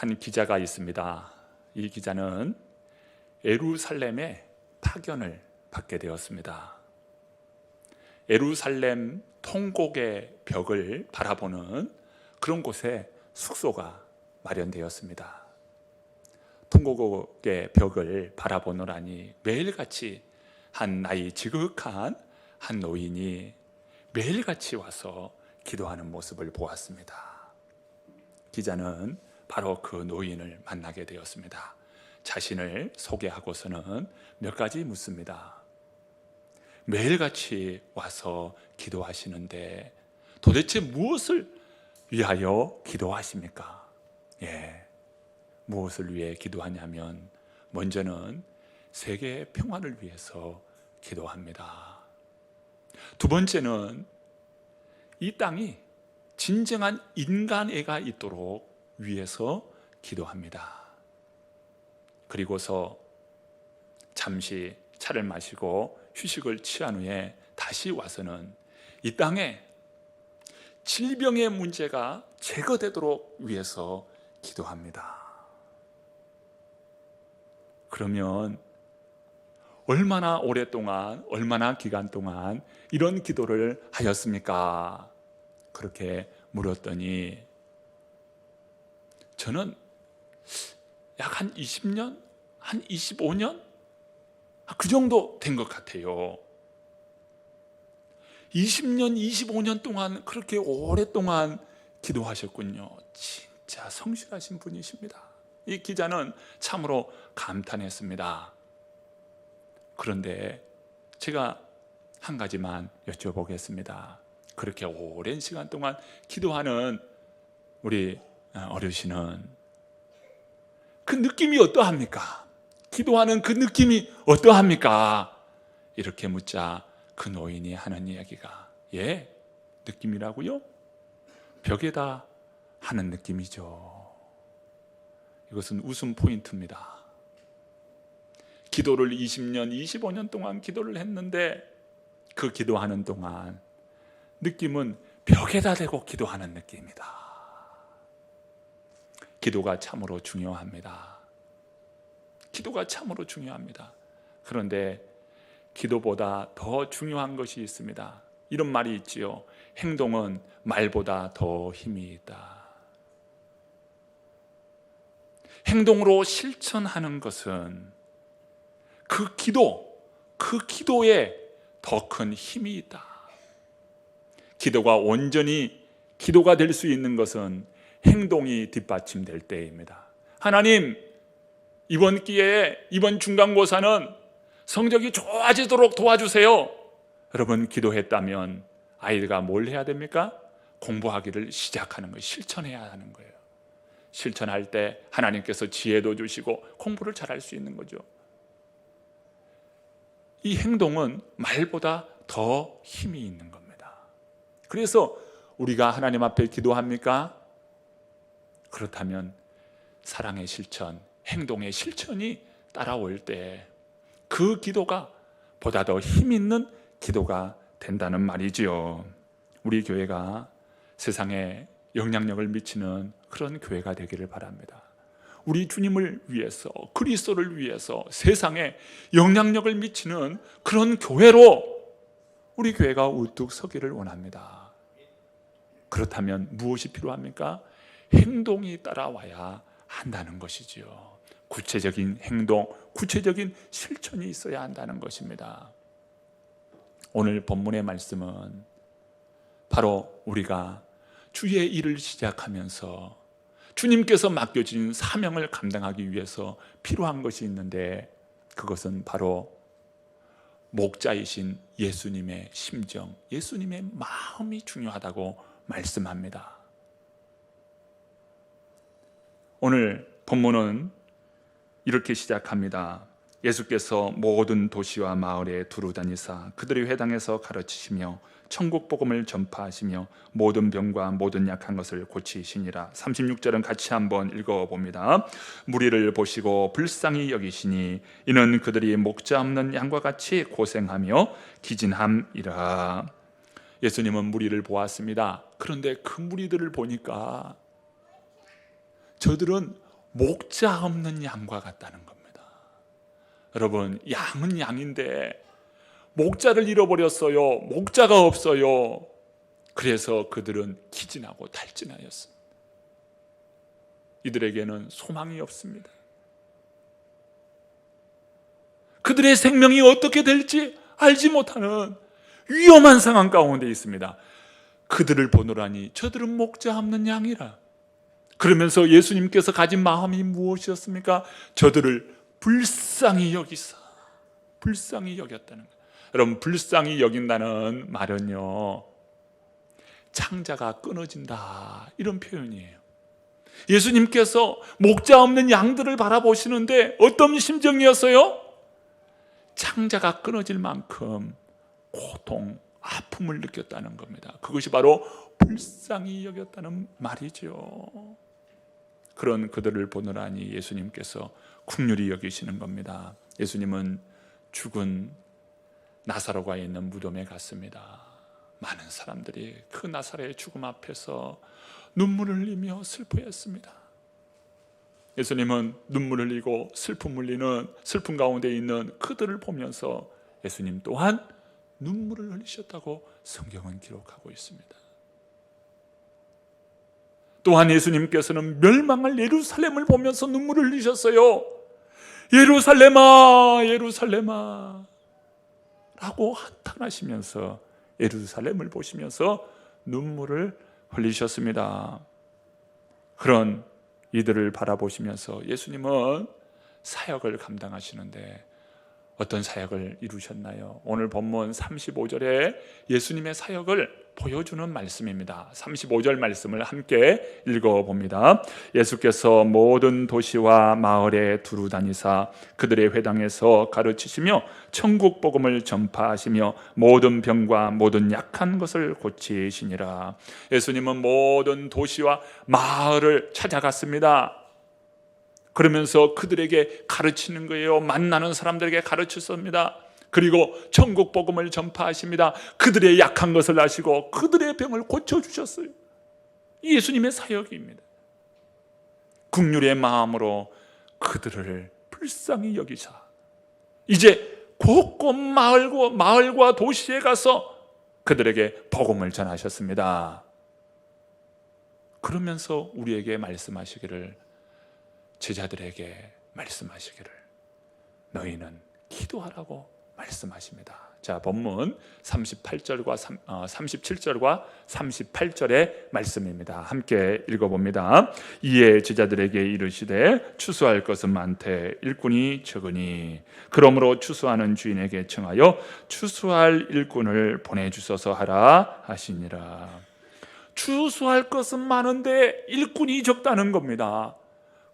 한 기자가 있습니다. 이 기자는 에루살렘에 파견을 받게 되었습니다. 에루살렘 통곡의 벽을 바라보는 그런 곳에 숙소가 마련되었습니다. 통곡의 벽을 바라보노라니 매일같이 한 나이 지극한 한 노인이 매일같이 와서 기도하는 모습을 보았습니다. 기자는 바로 그 노인을 만나게 되었습니다. 자신을 소개하고서는 몇 가지 묻습니다. 매일같이 와서 기도하시는데 도대체 무엇을 위하여 기도하십니까? 예. 무엇을 위해 기도하냐면 먼저는 세계 평화를 위해서 기도합니다. 두 번째는 이 땅이 진정한 인간애가 있도록 위해서 기도합니다. 그리고서 잠시 차를 마시고 휴식을 취한 후에 다시 와서는 이 땅에 질병의 문제가 제거되도록 위해서 기도합니다. 그러면 얼마나 오랫동안, 얼마나 기간 동안 이런 기도를 하였습니까? 그렇게 물었더니 저는 약 한 20년, 한 25년? 아, 그 정도 된 것 같아요. 20년, 25년 동안 그렇게 오랫동안 기도하셨군요. 진짜 성실하신 분이십니다. 이 기자는 참으로 감탄했습니다. 그런데 제가 한 가지만 여쭤보겠습니다. 그렇게 오랜 시간 동안 기도하는 우리 어르신은 그 느낌이 어떠합니까? 기도하는 그 느낌이 어떠합니까? 이렇게 묻자 그 노인이 하는 이야기가 예, 느낌이라고요? 벽에다 하는 느낌이죠. 이것은 웃음 포인트입니다. 기도를 20년, 25년 동안 기도를 했는데 그 기도하는 동안 느낌은 벽에다 대고 기도하는 느낌이다. 기도가 참으로 중요합니다. 기도가 참으로 중요합니다. 그런데 기도보다 더 중요한 것이 있습니다. 이런 말이 있지요. 행동은 말보다 더 힘이 있다. 행동으로 실천하는 것은 그 기도, 그 기도에 더 큰 힘이 있다. 기도가 온전히 기도가 될 수 있는 것은 행동이 뒷받침될 때입니다. 하나님, 이번 기회에 이번 중간고사는 성적이 좋아지도록 도와주세요. 여러분 기도했다면 아이가 뭘 해야 됩니까? 공부하기를 시작하는 거예요. 실천해야 하는 거예요. 실천할 때 하나님께서 지혜도 주시고 공부를 잘할 수 있는 거죠. 이 행동은 말보다 더 힘이 있는 겁니다. 그래서 우리가 하나님 앞에 기도합니까? 그렇다면 사랑의 실천, 행동의 실천이 따라올 때 그 기도가 보다 더 힘 있는 기도가 된다는 말이지요. 우리 교회가 세상에 영향력을 미치는 그런 교회가 되기를 바랍니다. 우리 주님을 위해서 그리스도를 위해서 세상에 영향력을 미치는 그런 교회로 우리 교회가 우뚝 서기를 원합니다. 그렇다면 무엇이 필요합니까? 행동이 따라와야 한다는 것이지요. 구체적인 행동, 구체적인 실천이 있어야 한다는 것입니다. 오늘 본문의 말씀은 바로 우리가 주의 일을 시작하면서 주님께서 맡겨진 사명을 감당하기 위해서 필요한 것이 있는데 그것은 바로 목자이신 예수님의 심정, 예수님의 마음이 중요하다고 말씀합니다. 오늘 본문은 이렇게 시작합니다. 예수께서 모든 도시와 마을에 두루 다니사 그들의 회당에서 가르치시며 천국 복음을 전파하시며 모든 병과 모든 약한 것을 고치시니라. 36절은 같이 한번 읽어 봅니다. 무리를 보시고 불쌍히 여기시니 이는 그들이 목자 없는 양과 같이 고생하며 기진함이라. 예수님은 무리를 보았습니다. 그런데 그 무리들을 보니까 저들은 목자 없는 양과 같다는 겁니다. 여러분, 양은 양인데 목자를 잃어버렸어요. 목자가 없어요. 그래서 그들은 기진하고 탈진하였습니다. 이들에게는 소망이 없습니다. 그들의 생명이 어떻게 될지 알지 못하는 위험한 상황 가운데 있습니다. 그들을 보노라니 저들은 목자 없는 양이라. 그러면서 예수님께서 가진 마음이 무엇이었습니까? 저들을 불쌍히 여기사 불쌍히 여겼다는 거예요. 여러분 불쌍히 여긴다는 말은요 창자가 끊어진다 이런 표현이에요. 예수님께서 목자 없는 양들을 바라보시는데 어떤 심정이었어요? 창자가 끊어질 만큼 고통, 아픔을 느꼈다는 겁니다. 그것이 바로 불쌍히 여겼다는 말이죠. 그런 그들을 보느라니 예수님께서 국률이 여기시는 겁니다. 예수님은 죽은 나사로가 있는 무덤에 갔습니다. 많은 사람들이 그 나사로의 죽음 앞에서 눈물을 흘리며 슬퍼했습니다. 예수님은 눈물 흘리고 슬픔 흘리는 슬픔 가운데 있는 그들을 보면서 예수님 또한 눈물을 흘리셨다고 성경은 기록하고 있습니다. 또한 예수님께서는 멸망할 예루살렘을 보면서 눈물을 흘리셨어요. 예루살렘아, 예루살렘아. 라고 한탄하시면서 예루살렘을 보시면서 눈물을 흘리셨습니다. 그런 이들을 바라보시면서 예수님은 사역을 감당하시는데 어떤 사역을 이루셨나요? 오늘 본문 35절에 예수님의 사역을 보여주는 말씀입니다. 35절 말씀을 함께 읽어 봅니다. 예수께서 모든 도시와 마을에 두루 다니사 그들의 회당에서 가르치시며 천국 복음을 전파하시며 모든 병과 모든 약한 것을 고치시니라. 예수님은 모든 도시와 마을을 찾아갔습니다. 그러면서 그들에게 가르치는 거예요. 만나는 사람들에게 가르쳤습니다. 그리고 천국 복음을 전파하십니다. 그들의 약한 것을 아시고 그들의 병을 고쳐 주셨어요. 예수님의 사역입니다. 국률의 마음으로 그들을 불쌍히 여기사 이제 곳곳 마을과 마을과 도시에 가서 그들에게 복음을 전하셨습니다. 그러면서 우리에게 말씀하시기를 제자들에게 말씀하시기를 너희는 기도하라고 말씀하십니다. 자, 본문 38절과 37절과 38절의 말씀입니다. 함께 읽어 봅니다. 이에 제자들에게 이르시되 추수할 것은 많되 일꾼이 적으니 그러므로 추수하는 주인에게 청하여 추수할 일꾼을 보내 주소서 하라 하시니라. 추수할 것은 많은데 일꾼이 적다는 겁니다.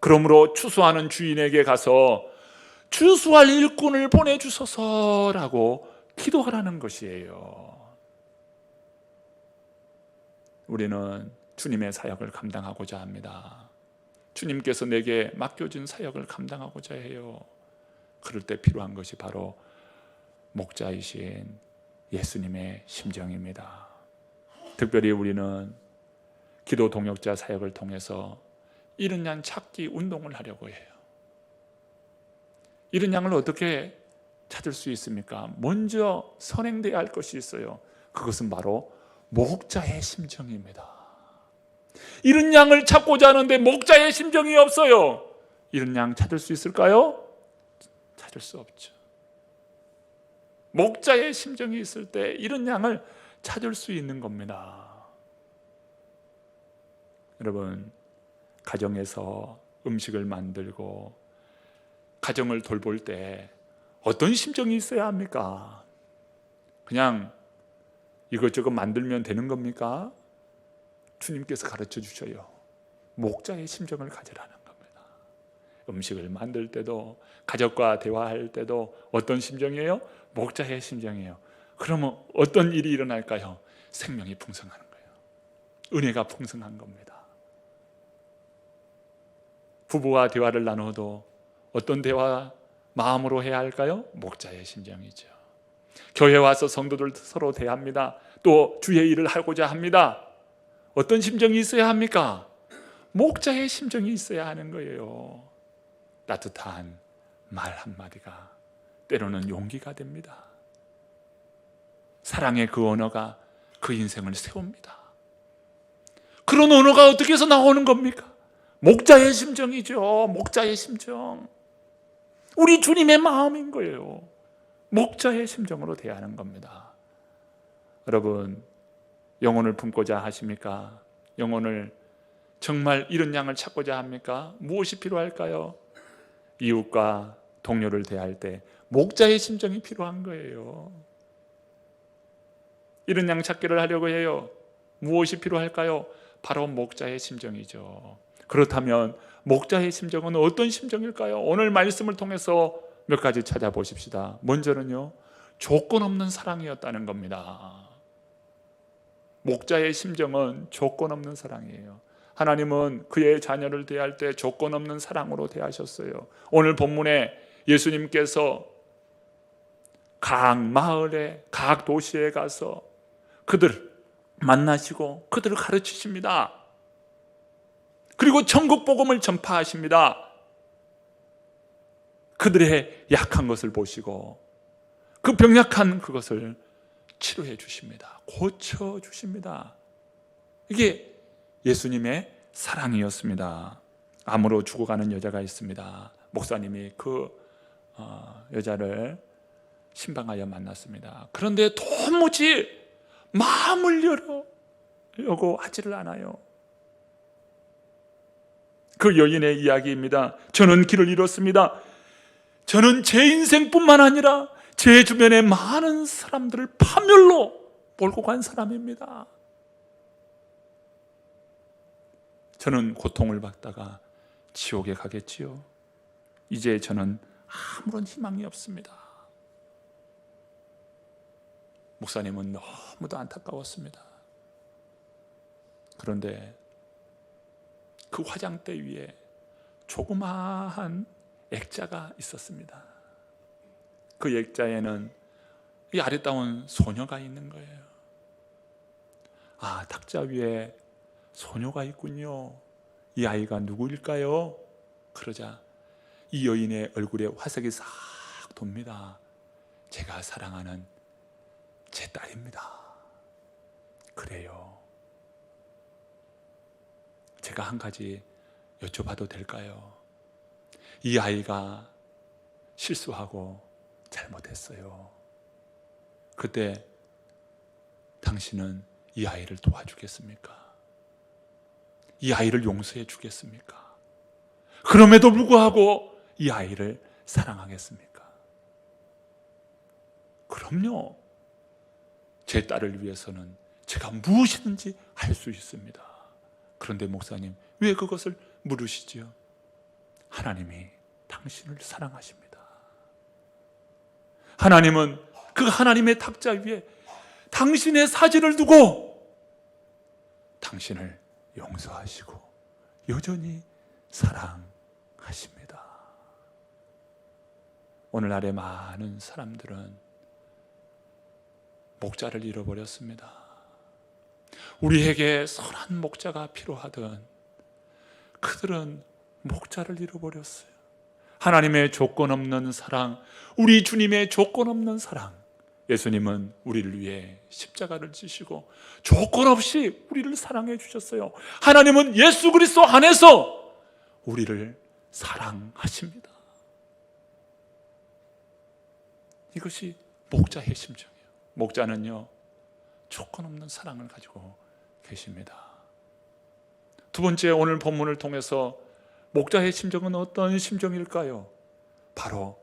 그러므로 추수하는 주인에게 가서 추수할 일꾼을 보내주소서라고 기도하라는 것이에요. 우리는 주님의 사역을 감당하고자 합니다. 주님께서 내게 맡겨준 사역을 감당하고자 해요. 그럴 때 필요한 것이 바로 목자이신 예수님의 심정입니다. 특별히 우리는 기도 동역자 사역을 통해서 이런 양 찾기 운동을 하려고 해요. 이런 양을 어떻게 찾을 수 있습니까? 먼저 선행돼야 할 것이 있어요. 그것은 바로 목자의 심정입니다. 이런 양을 찾고자 하는데 목자의 심정이 없어요. 이런 양 찾을 수 있을까요? 찾을 수 없죠. 목자의 심정이 있을 때 이런 양을 찾을 수 있는 겁니다. 여러분, 가정에서 음식을 만들고 가정을 돌볼 때 어떤 심정이 있어야 합니까? 그냥 이것저것 만들면 되는 겁니까? 주님께서 가르쳐 주셔요. 목자의 심정을 가지라는 겁니다. 음식을 만들 때도 가족과 대화할 때도 어떤 심정이에요? 목자의 심정이에요. 그러면 어떤 일이 일어날까요? 생명이 풍성하는 거예요. 은혜가 풍성한 겁니다. 부부와 대화를 나눠도 어떤 대화 마음으로 해야 할까요? 목자의 심정이죠. 교회 와서 성도들 서로 대합니다. 또 주의 일을 하고자 합니다. 어떤 심정이 있어야 합니까? 목자의 심정이 있어야 하는 거예요. 따뜻한 말 한마디가 때로는 용기가 됩니다. 사랑의 그 언어가 그 인생을 세웁니다. 그런 언어가 어떻게 해서 나오는 겁니까? 목자의 심정이죠. 목자의 심정. 우리 주님의 마음인 거예요. 목자의 심정으로 대하는 겁니다. 여러분, 영혼을 품고자 하십니까? 영혼을 정말 이런 양을 찾고자 합니까? 무엇이 필요할까요? 이웃과 동료를 대할 때 목자의 심정이 필요한 거예요. 이런 양 찾기를 하려고 해요. 무엇이 필요할까요? 바로 목자의 심정이죠. 그렇다면 목자의 심정은 어떤 심정일까요? 오늘 말씀을 통해서 몇 가지 찾아보십시다. 먼저는요, 조건 없는 사랑이었다는 겁니다. 목자의 심정은 조건 없는 사랑이에요. 하나님은 그의 자녀를 대할 때 조건 없는 사랑으로 대하셨어요. 오늘 본문에 예수님께서 각 마을에, 각 도시에 가서 그들 만나시고 그들을 가르치십니다. 그리고 천국 복음을 전파하십니다. 그들의 약한 것을 보시고 그 병약한 그것을 치료해 주십니다. 고쳐 주십니다. 이게 예수님의 사랑이었습니다. 암으로 죽어가는 여자가 있습니다. 목사님이 그 어, 여자를 신방하여 만났습니다. 그런데 도무지 마음을 열어려고 하지를 않아요. 그 여인의 이야기입니다. 저는 길을 잃었습니다. 저는 제 인생뿐만 아니라 제 주변의 많은 사람들을 파멸로 몰고 간 사람입니다. 저는 고통을 받다가 지옥에 가겠지요. 이제 저는 아무런 희망이 없습니다. 목사님은 너무도 안타까웠습니다. 그런데 그 화장대 위에 조그마한 액자가 있었습니다. 그 액자에는 이 아리따운 소녀가 있는 거예요. 아, 탁자 위에 소녀가 있군요. 이 아이가 누구일까요? 그러자 이 여인의 얼굴에 화색이 싹 돕니다. 제가 사랑하는 제 딸입니다. 그래요. 제가 한 가지 여쭤봐도 될까요? 이 아이가 실수하고 잘못했어요. 그때 당신은 이 아이를 도와주겠습니까? 이 아이를 용서해 주겠습니까? 그럼에도 불구하고 이 아이를 사랑하겠습니까? 그럼요. 제 딸을 위해서는 제가 무엇이든지 할 수 있습니다. 그런데 목사님, 왜 그것을 물으시지요? 하나님이 당신을 사랑하십니다. 하나님은 그 하나님의 탁자 위에 당신의 사진을 두고 당신을 용서하시고 여전히 사랑하십니다. 오늘날의 많은 사람들은 목자를 잃어버렸습니다. 우리에게 선한 목자가 필요하던 그들은 목자를 잃어버렸어요. 하나님의 조건 없는 사랑, 우리 주님의 조건 없는 사랑. 예수님은 우리를 위해 십자가를 지시고 조건 없이 우리를 사랑해 주셨어요. 하나님은 예수 그리스도 안에서 우리를 사랑하십니다. 이것이 목자의 심정이에요. 목자는요, 조건 없는 사랑을 가지고 계십니다. 두 번째 오늘 본문을 통해서 목자의 심정은 어떤 심정일까요? 바로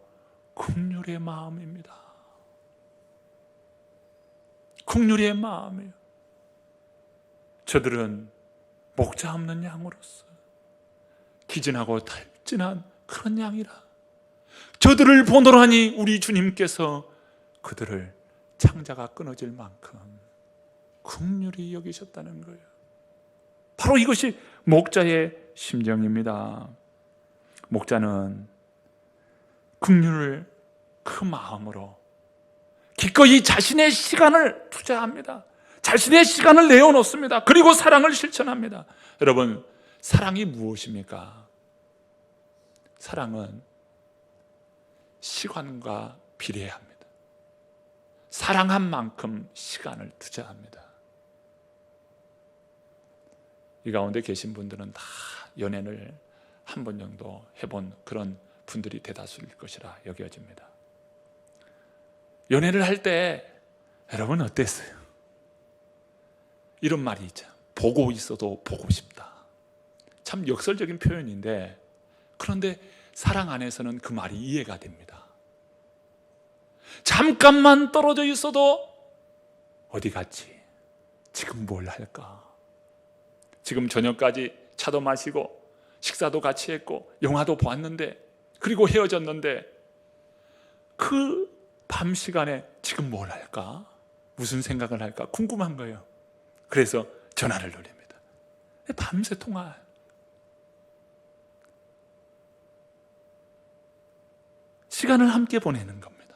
긍휼의 마음입니다. 긍휼의 마음이에요. 저들은 목자 없는 양으로서 기진하고 탈진한 그런 양이라 저들을 보노라니 우리 주님께서 그들을 창자가 끊어질 만큼 긍휼히 여기셨다는 거예요. 바로 이것이 목자의 심정입니다. 목자는 긍휼을 그 마음으로 기꺼이 자신의 시간을 투자합니다. 자신의 시간을 내어놓습니다. 그리고 사랑을 실천합니다. 여러분, 사랑이 무엇입니까? 사랑은 시간과 비례합니다. 사랑한 만큼 시간을 투자합니다. 이 가운데 계신 분들은 다 연애를 한 번 정도 해본 그런 분들이 대다수일 것이라 여겨집니다. 연애를 할 때 여러분 어땠어요? 이런 말이 있죠. 보고 있어도 보고 싶다. 참 역설적인 표현인데 그런데 사랑 안에서는 그 말이 이해가 됩니다. 잠깐만 떨어져 있어도 어디 갔지? 지금 뭘 할까? 지금 저녁까지 차도 마시고 식사도 같이 했고 영화도 보았는데 그리고 헤어졌는데 그 밤 시간에 지금 뭘 할까? 무슨 생각을 할까? 궁금한 거예요. 그래서 전화를 돌립니다. 밤새 통화. 시간을 함께 보내는 겁니다.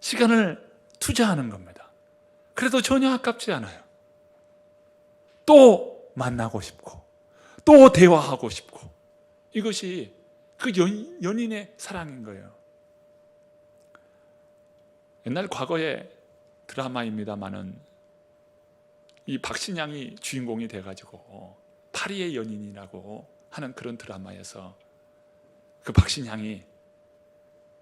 시간을 투자하는 겁니다. 그래도 전혀 아깝지 않아요. 또 만나고 싶고, 또 대화하고 싶고, 이것이 그 연, 연인의 사랑인 거예요. 옛날 과거의 드라마입니다만은 이 박신양이 주인공이 돼가지고 파리의 연인이라고 하는 그런 드라마에서 그 박신양이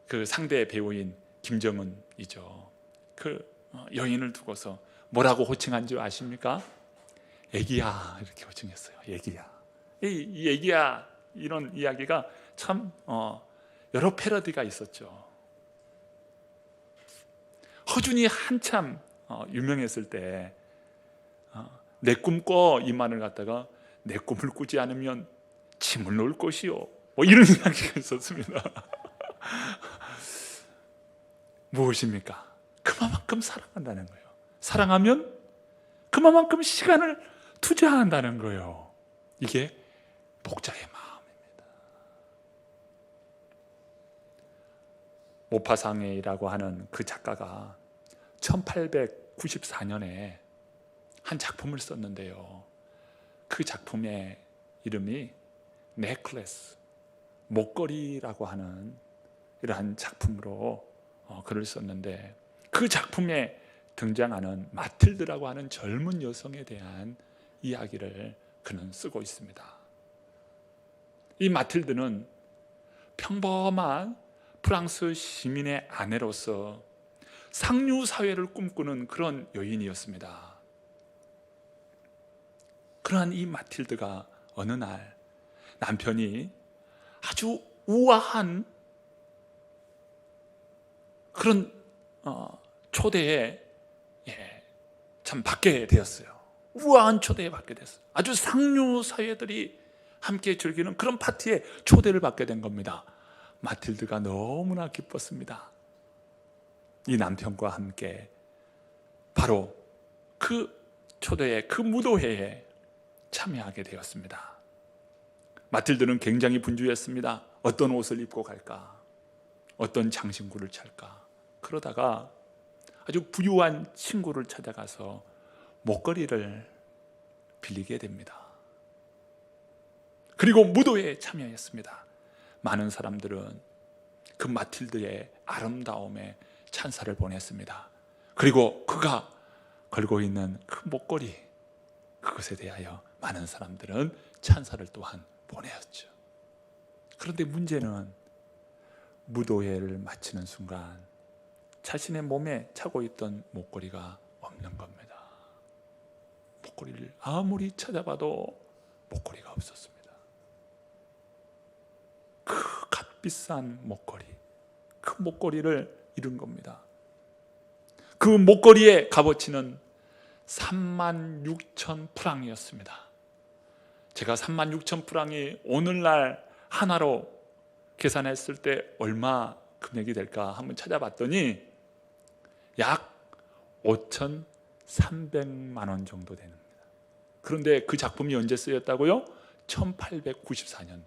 그 상대 배우인 김정은이죠. 그 어, 여인을 두고서 뭐라고 호칭한 줄 아십니까? 애기야 이렇게 호칭했어요. 애기야. 이, 이 애기야 이런 이야기가 참 어, 여러 패러디가 있었죠. 허준이 한참 어, 유명했을 때내 꿈꿔 이만을 갖다가 내 꿈을 꾸지 않으면 침을 놓을 것이요. 뭐 이런 이야기가 있었습니다. 무엇입니까? 그만큼 사랑한다는 거예요. 사랑하면 그만큼 시간을 투자한다는 거예요. 이게 목자의 마음입니다. 모파상회라고 하는 그 작가가 1894년에 한 작품을 썼는데요. 그 작품의 이름이 넥클래스, 목걸이라고 하는 이러한 작품으로 어, 글을 썼는데 그 작품에 등장하는 마틸드라고 하는 젊은 여성에 대한 이야기를 그는 쓰고 있습니다. 이 마틸드는 평범한 프랑스 시민의 아내로서 상류 사회를 꿈꾸는 그런 여인이었습니다. 그러한 이 마틸드가 어느 날 남편이 아주 우아한 그런 어, 초대에 예, 참 받게 되었어요. 우아한 초대에 받게 됐어요. 아주 상류 사회들이 함께 즐기는 그런 파티에 초대를 받게 된 겁니다. 마틸드가 너무나 기뻤습니다. 이 남편과 함께 바로 그 초대에 그 무도회에 참여하게 되었습니다. 마틸드는 굉장히 분주했습니다. 어떤 옷을 입고 갈까? 어떤 장신구를 찰까? 그러다가 아주 부유한 친구를 찾아가서 목걸이를 빌리게 됩니다. 그리고 무도회에 참여했습니다. 많은 사람들은 그 마틸드의 아름다움에 찬사를 보냈습니다. 그리고 그가 걸고 있는 그 목걸이 그것에 대하여 많은 사람들은 찬사를 또한 보내었죠. 그런데 문제는 무도회를 마치는 순간 자신의 몸에 차고 있던 목걸이가 없는 겁니다. 목걸이를 아무리 찾아봐도 목걸이가 없었습니다. 그 값비싼 목걸이, 그 목걸이를 잃은 겁니다. 그 목걸이의 값어치는 3만 6천 프랑이었습니다. 제가 3만 6천 프랑이 오늘날 하나로 계산했을 때 얼마 금액이 될까 한번 찾아봤더니 약 5,300만 원 정도 됩니다. 그런데 그 작품이 언제 쓰였다고요? 1894년.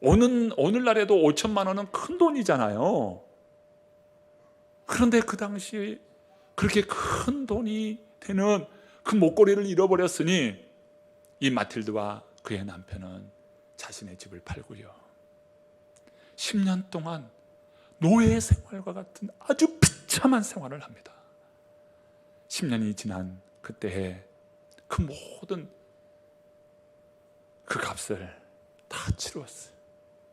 오늘 오늘날에도 5천만 원은 큰 돈이잖아요. 그런데 그 당시 그렇게 큰 돈이 되는 그 목걸이를 잃어버렸으니 이 마틸드와 그의 남편은 자신의 집을 팔고요. 10년 동안 노예 생활과 같은 아주 비참한 생활을 합니다. 10년이 지난 그때에 그 모든 그 값을 다 치루었어요.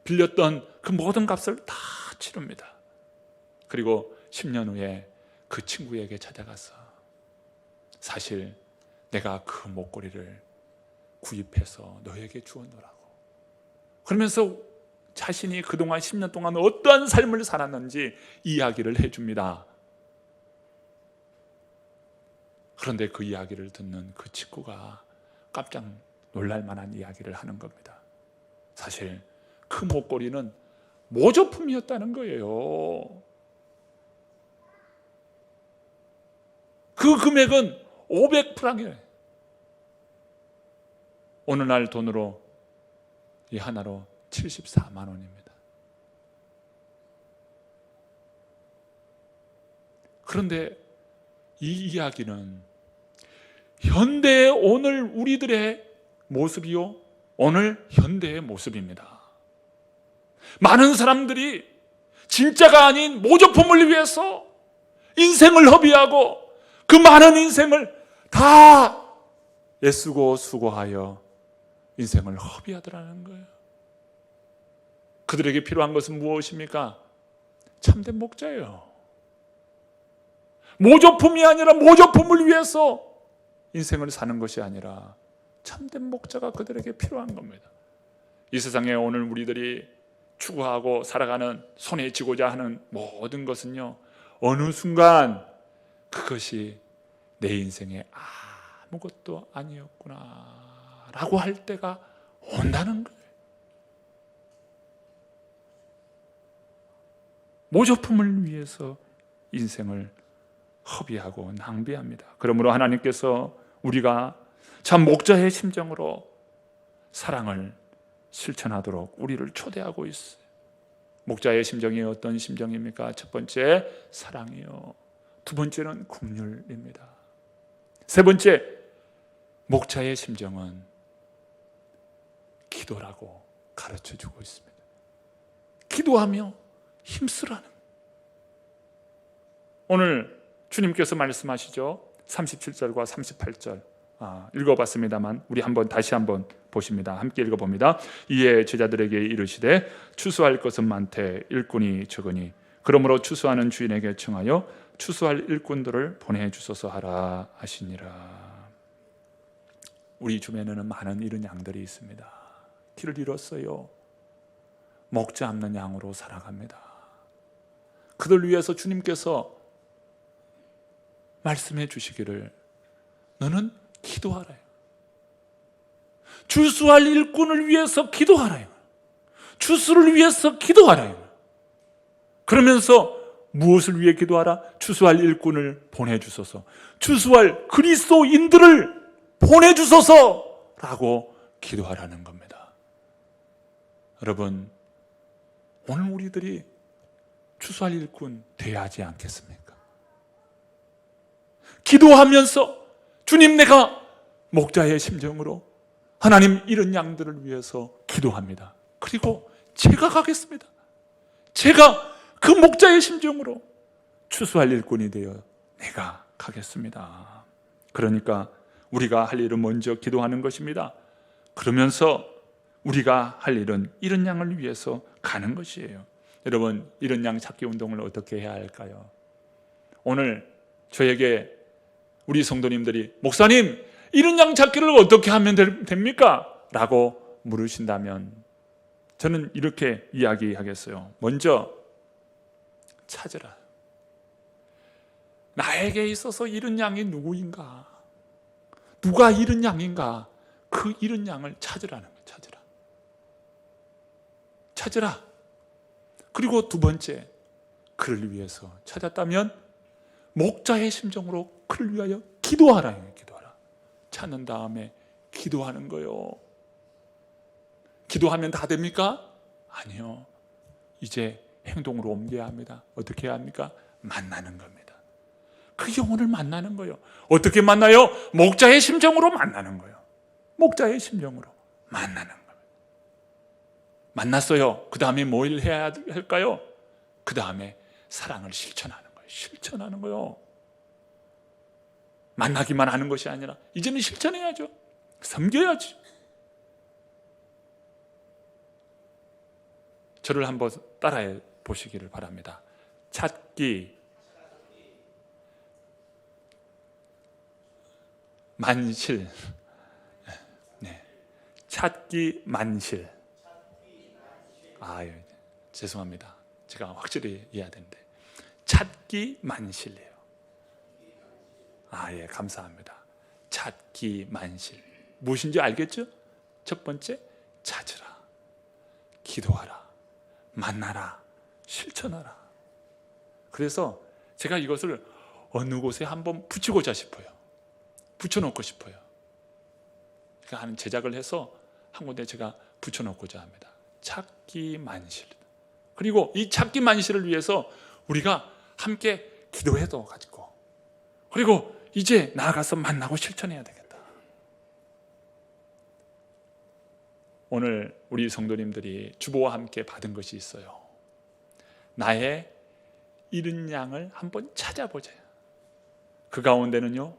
빌렸던 그 모든 값을 다 치릅니다. 그리고 10년 후에 그 친구에게 찾아가서 사실 내가 그 목걸이를 구입해서 너에게 주었노라고. 그러면서 자신이 그동안 10년 동안 어떠한 삶을 살았는지 이야기를 해줍니다. 그런데 그 이야기를 듣는 그 친구가 깜짝 놀랄 만한 이야기를 하는 겁니다. 사실 그 목걸이는 모조품이었다는 거예요. 그 금액은 500프랑이에요. 오늘날 돈으로 이 하나로 74만 원입니다. 그런데 이 이야기는 현대의 오늘 우리들의 모습이요. 오늘 현대의 모습입니다. 많은 사람들이 진짜가 아닌 모조품을 위해서 인생을 허비하고 그 많은 인생을 다 애쓰고 수고하여 인생을 허비하더라는 거예요. 그들에게 필요한 것은 무엇입니까? 참된 목자예요. 모조품이 아니라 모조품을 위해서 인생을 사는 것이 아니라 참된 목자가 그들에게 필요한 겁니다. 이 세상에 오늘 우리들이 추구하고 살아가는 손에 쥐고자 하는 모든 것은요 어느 순간 그것이 내 인생의 아무것도 아니었구나라고 할 때가 온다는 거예요. 모조품을 위해서 인생을 허비하고 낭비합니다. 그러므로 하나님께서 우리가 참 목자의 심정으로 사랑을 실천하도록 우리를 초대하고 있어요. 목자의 심정이 어떤 심정입니까? 첫 번째 사랑이요. 두 번째는 국률입니다. 세 번째 목자의 심정은 기도라고 가르쳐 주고 있습니다. 기도하며 힘쓰라는 오늘 주님께서 말씀하시죠. 37절과 38절 아, 읽어봤습니다만 우리 한번 다시 한번 보십니다. 함께 읽어봅니다. 이에 제자들에게 이르시되 추수할 것은 많되 일꾼이 적으니 그러므로 추수하는 주인에게 청하여 추수할 일꾼들을 보내주소서 하라 하시니라. 우리 주변에는 많은 이런 양들이 있습니다. 길을 잃었어요. 먹지 않는 양으로 살아갑니다. 그들 위해서 주님께서 말씀해 주시기를 너는 기도하라요. 주수할 일꾼을 위해서 기도하라요. 주수를 위해서 기도하라요. 그러면서 무엇을 위해 기도하라? 추수할 일꾼을 보내주소서. 추수할 그리스도인들을 보내주소서 라고 기도하라는 겁니다. 여러분, 오늘 우리들이 추수할 일꾼 돼야 하지 않겠습니까? 기도하면서 주님 내가 목자의 심정으로 하나님 이런 양들을 위해서 기도합니다. 그리고 제가 가겠습니다. 제가 그 목자의 심정으로 추수할 일꾼이 되어 내가 가겠습니다. 그러니까 우리가 할 일은 먼저 기도하는 것입니다. 그러면서 우리가 할 일은 이런 양을 위해서 가는 것이에요. 여러분, 이런 양 찾기 운동을 어떻게 해야 할까요? 오늘 저에게 우리 성도님들이 목사님, 이런 양 찾기를 어떻게 하면 됩니까? 라고 물으신다면 저는 이렇게 이야기하겠어요. 먼저 찾으라. 나에게 있어서 이런 양이 누구인가? 누가 이런 양인가? 그 이런 양을 찾으라는 거예요. 찾으라. 찾으라. 그리고 두 번째, 그를 위해서 찾았다면 목자의 심정으로 그를 위하여 기도하라. 기도하라. 찾는 다음에 기도하는 거요. 기도하면 다 됩니까? 아니요. 이제 행동으로 옮겨야 합니다. 어떻게 해야 합니까? 만나는 겁니다. 그 영혼을 만나는 거예요. 어떻게 만나요? 목자의 심정으로 만나는 거예요. 목자의 심정으로 만나는 거예요. 만났어요. 그 다음에 뭘 해야 할까요? 그 다음에 사랑을 실천하는. 실천하는 거요. 만나기만 하는 것이 아니라 이제는 실천해야죠. 섬겨야지. 저를 한번 따라해 보시기를 바랍니다. 찾기, 만실, 네, 찾기 만실. 아, 예, 죄송합니다. 제가 확실히 해야 되는데 찾기 만실이에요. 아, 예, 감사합니다. 찾기 만실. 무엇인지 알겠죠? 첫 번째, 찾으라. 기도하라. 만나라. 실천하라. 그래서 제가 이것을 어느 곳에 한번 붙이고자 싶어요. 붙여놓고 싶어요. 그러니까 하는 제작을 해서 한 군데 제가 붙여놓고자 합니다. 찾기 만실. 그리고 이 찾기 만실을 위해서 우리가 함께 기도해도 가지고 그리고 이제 나아가서 만나고 실천해야 되겠다. 오늘 우리 성도님들이 주보와 함께 받은 것이 있어요. 나의 잃은 양을 한번 찾아보자. 그 가운데는요,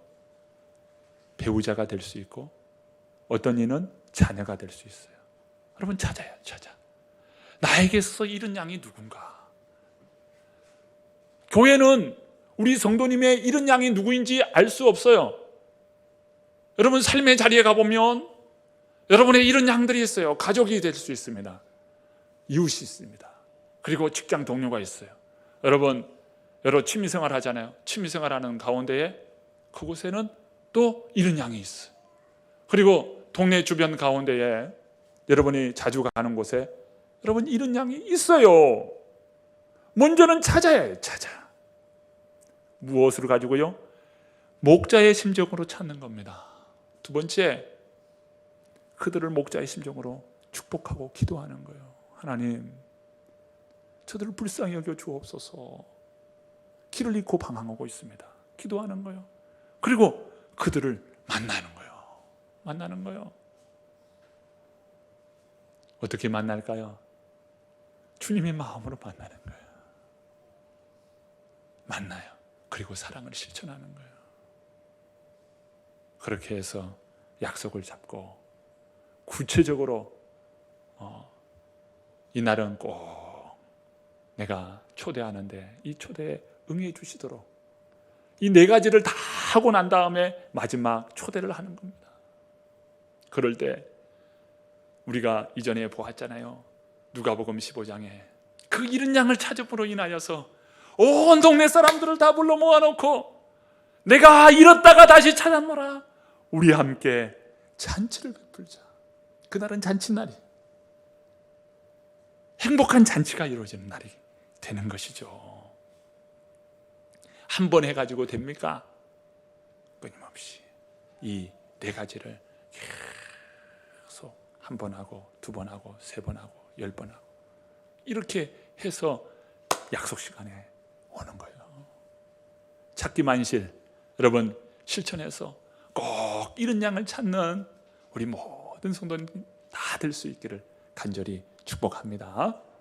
배우자가 될 수 있고, 어떤 이는 자녀가 될 수 있어요. 여러분, 찾아요, 찾아. 나에게서 잃은 양이 누군가? 교회는 우리 성도님의 잃은 양이 누구인지 알 수 없어요. 여러분 삶의 자리에 가보면 여러분의 잃은 양들이 있어요. 가족이 될 수 있습니다. 이웃이 있습니다. 그리고 직장 동료가 있어요. 여러분 여러 취미생활 하잖아요. 취미생활 하는 가운데에 그곳에는 또 잃은 양이 있어요. 그리고 동네 주변 가운데에 여러분이 자주 가는 곳에 여러분 잃은 양이 있어요. 먼저는 찾아야 해요. 찾아. 무엇을 가지고요? 목자의 심정으로 찾는 겁니다. 두 번째, 그들을 목자의 심정으로 축복하고 기도하는 거예요. 하나님, 저들을 불쌍히 여겨 주옵소서. 길을 잃고 방황하고 있습니다. 기도하는 거예요. 그리고 그들을 만나는 거예요. 만나는 거예요. 어떻게 만날까요? 주님의 마음으로 만나는 거예요. 만나요. 그리고 사랑을 실천하는 거예요. 그렇게 해서 약속을 잡고 구체적으로 어, 이 날은 꼭 내가 초대하는데 이 초대에 응해 주시도록 이 네 가지를 다 하고 난 다음에 마지막 초대를 하는 겁니다. 그럴 때 우리가 이전에 보았잖아요. 누가복음 15장에 그 잃은 양을 찾음으로 인하여서 온 동네 사람들을 다 불러 모아놓고 내가 잃었다가 다시 찾았노라. 우리 함께 잔치를 베풀자. 그날은 잔치날이 행복한 잔치가 이루어지는 날이 되는 것이죠. 한 번 해가지고 됩니까? 끊임없이 이 네 가지를 계속 한 번 하고 두 번 하고 세 번 하고 열 번 하고 이렇게 해서 약속 시간에 오는 거예요. 찾기 만실 여러분 실천해서 꼭 이런 양을 찾는 우리 모든 성도님 다 될 수 있기를 간절히 축복합니다.